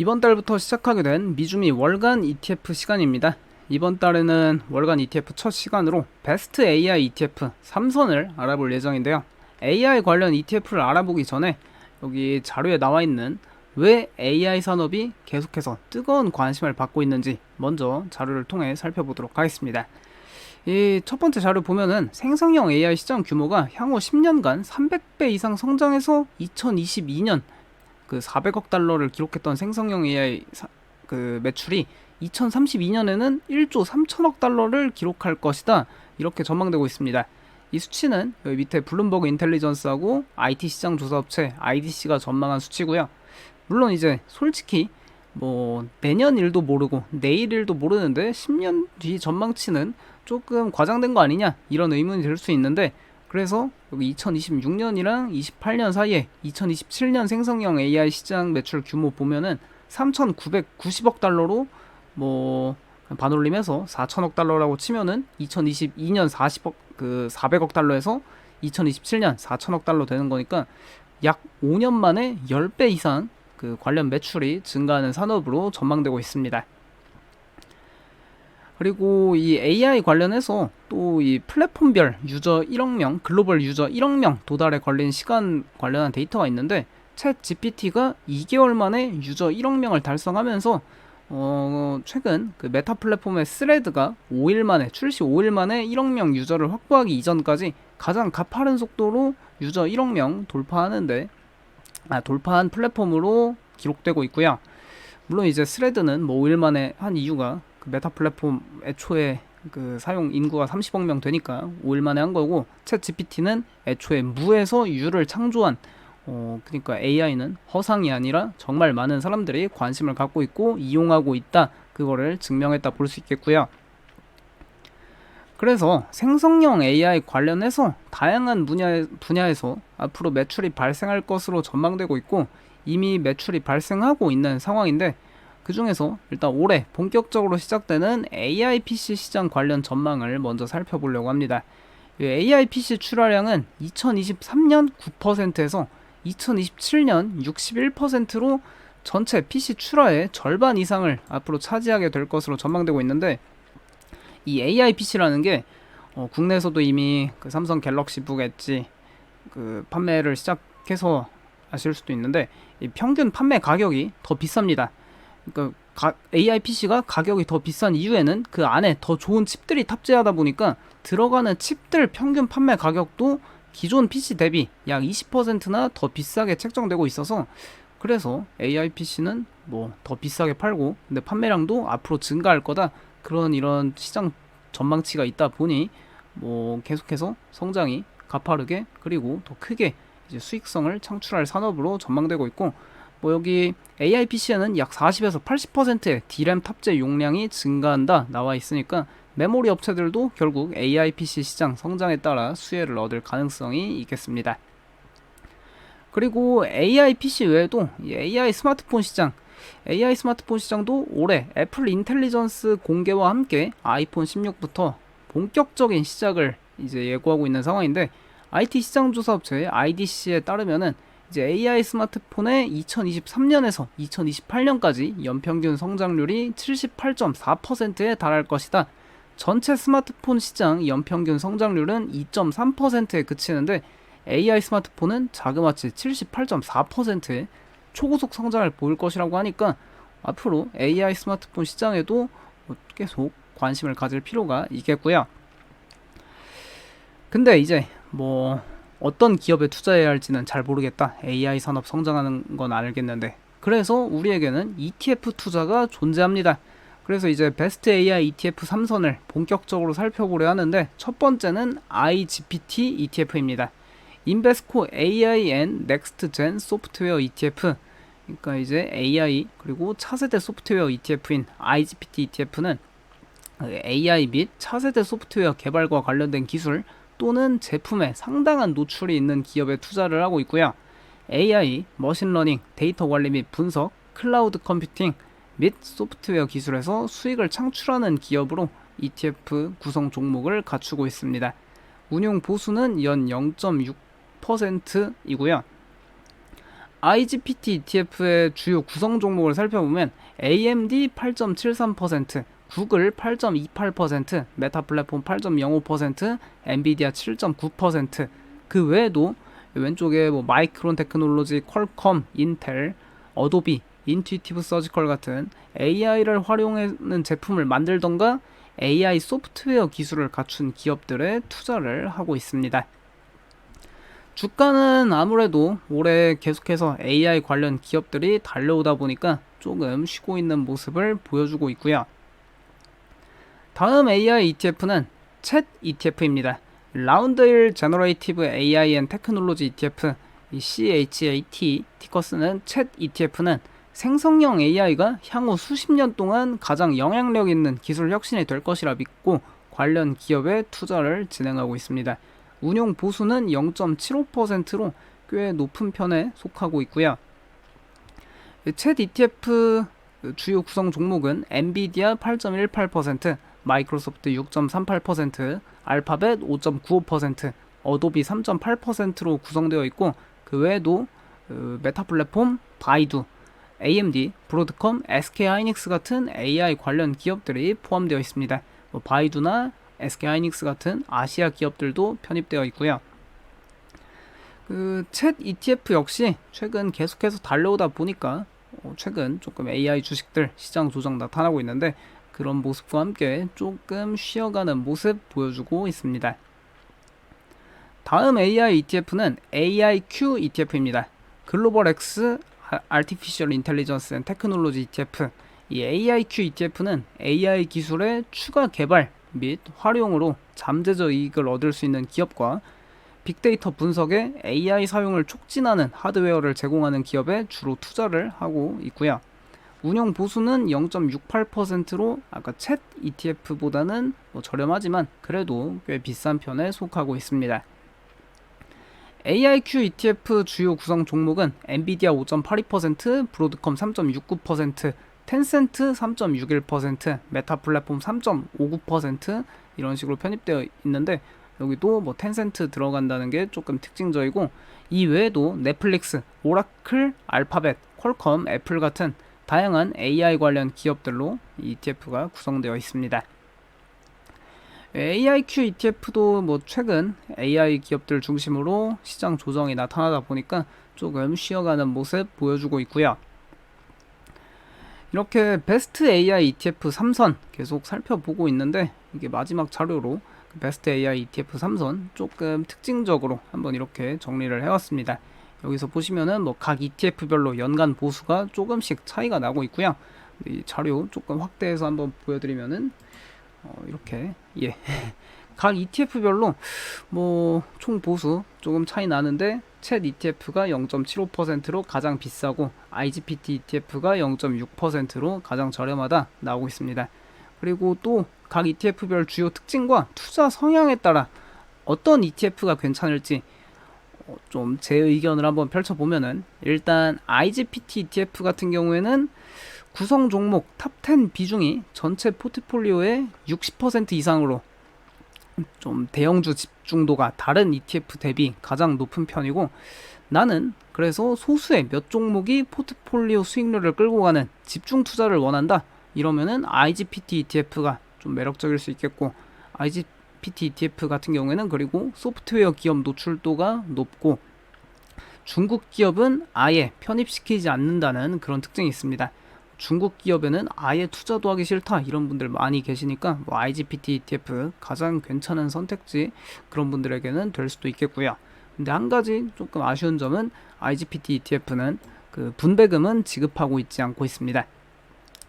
이번 달부터 시작하게 된 미주미 월간 ETF 시간입니다. 이번 달에는 월간 ETF 첫 시간으로 베스트 AI ETF 3선을 알아볼 예정인데요. AI 관련 ETF를 알아보기 전에 여기 자료에 나와 있는 왜 AI 산업이 계속해서 뜨거운 관심을 받고 있는지 먼저 자료를 통해 살펴보도록 하겠습니다. 이 첫 번째 자료 보면은 생성형 AI 시장 규모가 향후 10년간 300배 이상 성장해서 2022년 그 400억 달러를 기록했던 생성형 AI 사, 그 매출이 2032년에는 1조 3천억 달러를 기록할 것이다. 이렇게 전망되고 있습니다. 이 수치는 여기 밑에 블룸버그 인텔리전스하고 IT 시장 조사 업체 IDC가 전망한 수치고요. 물론 이제 솔직히 뭐 내년 일도 모르고 내일 일도 모르는데 10년 뒤 전망치는 조금 과장된 거 아니냐 이런 의문이 들 수 있는데 그래서 여기 2026년이랑 28년 사이에 2027년 생성형 AI 시장 매출 규모 보면은 3,990억 달러로 뭐 반올림해서 4천억 달러라고 치면은 2022년 40억 그 400억 달러에서 2027년 4천억 달러 되는 거니까 약 5년 만에 10배 이상 그 관련 매출이 증가하는 산업으로 전망되고 있습니다. 그리고 이 AI 관련해서 또 이 플랫폼별 유저 1억 명, 글로벌 유저 1억 명 도달에 걸린 시간 관련한 데이터가 있는데 챗 GPT가 2개월 만에 유저 1억 명을 달성하면서 어, 최근 그 메타 플랫폼의 스레드가 5일 만에 출시 5일 만에 1억 명 유저를 확보하기 이전까지 가장 가파른 속도로 유저 1억 명 돌파하는데 아, 돌파한 플랫폼으로 기록되고 있고요. 물론 이제 스레드는 뭐 5일 만에 한 이유가 그 메타 플랫폼 애초에 그 사용 인구가 30억 명 되니까 5일 만에 한 거고 챗 GPT는 애초에 무에서 유를 창조한 어 그러니까 AI는 허상이 아니라 정말 많은 사람들이 관심을 갖고 있고 이용하고 있다 그거를 증명했다 볼 수 있겠고요. 그래서 생성형 AI 관련해서 다양한 분야, 분야에서 앞으로 매출이 발생할 것으로 전망되고 있고 이미 매출이 발생하고 있는 상황인데 그 중에서 일단 올해 본격적으로 시작되는 AI PC 시장 관련 전망을 먼저 살펴보려고 합니다. AI PC 출하량은 2023년 9%에서 2027년 61%로 전체 PC 출하의 절반 이상을 앞으로 차지하게 될 것으로 전망되고 있는데 이 AI PC라는 게 어, 국내에서도 이미 그 삼성 갤럭시 북 엣지 그 판매를 시작해서 아실 수도 있는데 이 평균 판매 가격이 더 비쌉니다. 그러니까 가, AI PC가 가격이 더 비싼 이유에는 그 안에 더 좋은 칩들이 탑재하다 보니까 들어가는 칩들 평균 판매 가격도 기존 PC 대비 약 20%나 더 비싸게 책정되고 있어서 그래서 AI PC는 뭐 더 비싸게 팔고 근데 판매량도 앞으로 증가할 거다. 그런 이런 시장 전망치가 있다 보니 뭐 계속해서 성장이 가파르게 그리고 더 크게 이제 수익성을 창출할 산업으로 전망되고 있고 뭐 여기 AI PC에는 약 40에서 80%의 D램 탑재 용량이 증가한다 나와 있으니까 메모리 업체들도 결국 AI PC 시장 성장에 따라 수혜를 얻을 가능성이 있겠습니다. 그리고 AI PC 외에도 AI 스마트폰 시장, AI 스마트폰 시장도 올해 애플 인텔리전스 공개와 함께 아이폰 16부터 본격적인 시작을 이제 예고하고 있는 상황인데 IT 시장 조사 업체 IDC에 따르면은 이제 AI 스마트폰의 2023년에서 2028년까지 연평균 성장률이 78.4%에 달할 것이다. 전체 스마트폰 시장 연평균 성장률은 2.3%에 그치는데 AI 스마트폰은 자그마치 78.4%의 초고속 성장을 보일 것이라고 하니까 앞으로 AI 스마트폰 시장에도 계속 관심을 가질 필요가 있겠고요. 근데 이제 뭐 어떤 기업에 투자해야 할지는 잘 모르겠다. AI 산업 성장하는 건 알겠는데. 그래서 우리에게는 ETF 투자가 존재합니다. 그래서 이제 베스트 AI ETF 3선을 본격적으로 살펴보려 하는데 첫 번째는 iGPT ETF입니다. 인베스코 AI and Next Gen 소프트웨어 ETF 그러니까 이제 AI 그리고 차세대 소프트웨어 ETF인 iGPT ETF는 AI 및 차세대 소프트웨어 개발과 관련된 기술 또는 제품에 상당한 노출이 있는 기업에 투자를 하고 있고요. AI, 머신러닝, 데이터 관리 및 분석, 클라우드 컴퓨팅 및 소프트웨어 기술에서 수익을 창출하는 기업으로 ETF 구성 종목을 갖추고 있습니다. 운용 보수는 연 0.6%이고요. IGPT ETF의 주요 구성 종목을 살펴보면 AMD 8.73%, 구글 8.28%, 메타 플랫폼 8.05%, 엔비디아 7.9%, 그 외에도 왼쪽에 뭐 마이크론 테크놀로지, 퀄컴, 인텔, 어도비, 인투이티브 서지컬 같은 AI를 활용하는 제품을 만들던가 AI 소프트웨어 기술을 갖춘 기업들에 투자를 하고 있습니다. 주가는 아무래도 올해 계속해서 AI 관련 기업들이 달려오다 보니까 조금 쉬고 있는 모습을 보여주고 있고요. 다음 AI ETF는 챗 ETF입니다. 라운드 1 제너레이티브 AI 앤 테크놀로지 ETF 이 CHAT 티커스는 챗 ETF는 생성형 AI가 향후 수십 년 동안 가장 영향력 있는 기술 혁신이 될 것이라 믿고 관련 기업에 투자를 진행하고 있습니다. 운용 보수는 0.75%로 꽤 높은 편에 속하고 있고요. 챗 ETF 주요 구성 종목은 엔비디아 8.18%, 마이크로소프트 6.38%, 알파벳 5.95%, 어도비 3.8%로 구성되어 있고 그 외에도 그 메타 플랫폼, 바이두, AMD, 브로드컴, SK하이닉스 같은 AI 관련 기업들이 포함되어 있습니다. 뭐 바이두나 SK하이닉스 같은 아시아 기업들도 편입되어 있고요. 그챗 ETF 역시 최근 계속해서 달려오다 보니까 어, 최근 조금 AI 주식들 시장 조정 나타나고 있는데 그런 모습과 함께 조금 쉬어가는 모습 보여주고 있습니다. 다음 AI ETF는 AIQ ETF입니다. 글로벌 X Artificial Intelligence and Technology ETF. 이 AIQ ETF는 AI 기술의 추가 개발 및 활용으로 잠재적 이익을 얻을 수 있는 기업과 빅데이터 분석에 AI 사용을 촉진하는 하드웨어를 제공하는 기업에 주로 투자를 하고 있고요. 운영 보수는 0.68%로 아까 챗 ETF보다는 뭐 저렴하지만 그래도 꽤 비싼 편에 속하고 있습니다. AIQ ETF 주요 구성 종목은 엔비디아 5.82%, 브로드컴 3.69%, 텐센트 3.61%, 메타 플랫폼 3.59% 이런 식으로 편입되어 있는데 여기도 뭐 텐센트 들어간다는 게 조금 특징적이고 이 외에도 넷플릭스, 오라클, 알파벳, 퀄컴, 애플 같은 다양한 AI 관련 기업들로 ETF가 구성되어 있습니다. AIQ ETF도 뭐 최근 AI 기업들 중심으로 시장 조정이 나타나다 보니까 조금 쉬어가는 모습 보여주고 있고요. 이렇게 베스트 AI ETF 3선 계속 살펴보고 있는데 이게 마지막 자료로 베스트 AI ETF 3선 조금 특징적으로 한번 이렇게 정리를 해왔습니다. 여기서 보시면은 뭐 각 ETF별로 연간 보수가 조금씩 차이가 나고 있고요. 이 자료 조금 확대해서 한번 보여드리면은 어, 이렇게 예. 각 ETF별로 뭐 총 보수 조금 차이 나는데 챗 ETF가 0.75%로 가장 비싸고 IGPT ETF가 0.6%로 가장 저렴하다 나오고 있습니다. 그리고 또 각 ETF별 주요 특징과 투자 성향에 따라 어떤 ETF가 괜찮을지 어, 좀 제 의견을 한번 펼쳐보면은 일단 IGPT ETF 같은 경우에는 구성 종목 탑10 비중이 전체 포트폴리오의 60% 이상으로 좀 대형주 집중도가 다른 ETF 대비 가장 높은 편이고 나는 그래서 소수의 몇 종목이 포트폴리오 수익률을 끌고 가는 집중 투자를 원한다. 이러면은 IGPT ETF가 좀 매력적일 수 있겠고 IGPT ETF 같은 경우에는 그리고 소프트웨어 기업 노출도가 높고 중국 기업은 아예 편입시키지 않는다는 그런 특징이 있습니다. 중국 기업에는 아예 투자도 하기 싫다 이런 분들 많이 계시니까 뭐 IGPT ETF 가장 괜찮은 선택지 그런 분들에게는 될 수도 있겠고요. 근데 한 가지 조금 아쉬운 점은 IGPT ETF는 그 분배금은 지급하고 있지 않고 있습니다.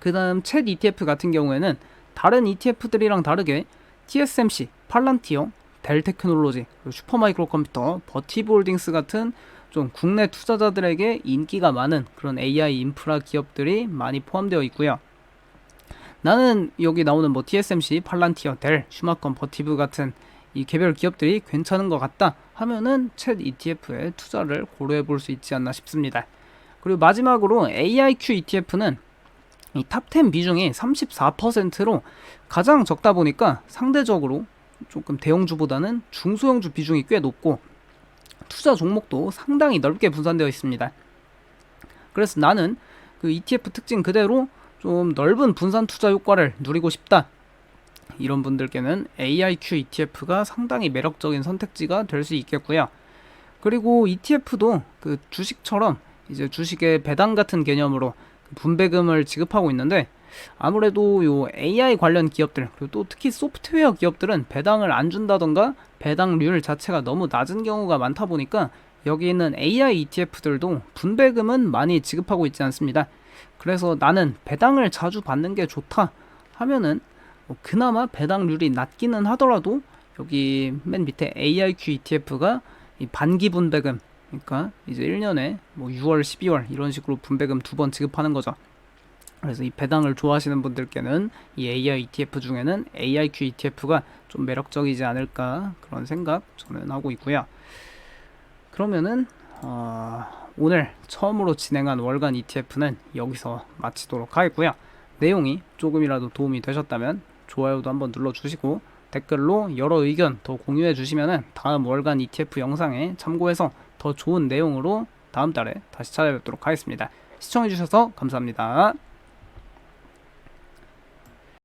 그 다음 챗 ETF 같은 경우에는 다른 ETF들이랑 다르게 TSMC, 팔란티어, 델 테크놀로지, 슈퍼마이크로 컴퓨터, 버티볼딩스 같은 좀 국내 투자자들에게 인기가 많은 그런 AI 인프라 기업들이 많이 포함되어 있고요. 나는 여기 나오는 뭐 TSMC, 팔란티어, 델, 슈마건, 버티브 같은 이 개별 기업들이 괜찮은 것 같다 하면은 챗 ETF에 투자를 고려해 볼 수 있지 않나 싶습니다. 그리고 마지막으로 AIQ ETF는 이 탑10 비중이 34%로 가장 적다 보니까 상대적으로 조금 대형주보다는 중소형주 비중이 꽤 높고 투자 종목도 상당히 넓게 분산되어 있습니다. 그래서 나는 그 ETF 특징 그대로 좀 넓은 분산 투자 효과를 누리고 싶다. 이런 분들께는 AIQ ETF가 상당히 매력적인 선택지가 될 수 있겠고요. 그리고 ETF도 그 주식처럼 이제 주식의 배당 같은 개념으로 그 분배금을 지급하고 있는데 아무래도 요 AI 관련 기업들 그리고 또 특히 소프트웨어 기업들은 배당을 안 준다던가 배당률 자체가 너무 낮은 경우가 많다 보니까 여기 있는 AI ETF들도 분배금은 많이 지급하고 있지 않습니다. 그래서 나는 배당을 자주 받는 게 좋다 하면은 뭐 그나마 배당률이 낮기는 하더라도 여기 맨 밑에 AIQ ETF가 이 반기 분배금 그러니까 이제 1년에 뭐 6월, 12월 이런 식으로 분배금 두 번 지급하는 거죠. 그래서 이 배당을 좋아하시는 분들께는 이 AI ETF 중에는 AIQ ETF가 좀 매력적이지 않을까 그런 생각 저는 하고 있고요. 그러면은 어, 오늘 처음으로 진행한 월간 ETF는 여기서 마치도록 하겠고요. 내용이 조금이라도 도움이 되셨다면 좋아요도 한번 눌러주시고 댓글로 여러 의견 더 공유해 주시면은 다음 월간 ETF 영상에 참고해서 더 좋은 내용으로 다음 달에 다시 찾아뵙도록 하겠습니다. 시청해 주셔서 감사합니다.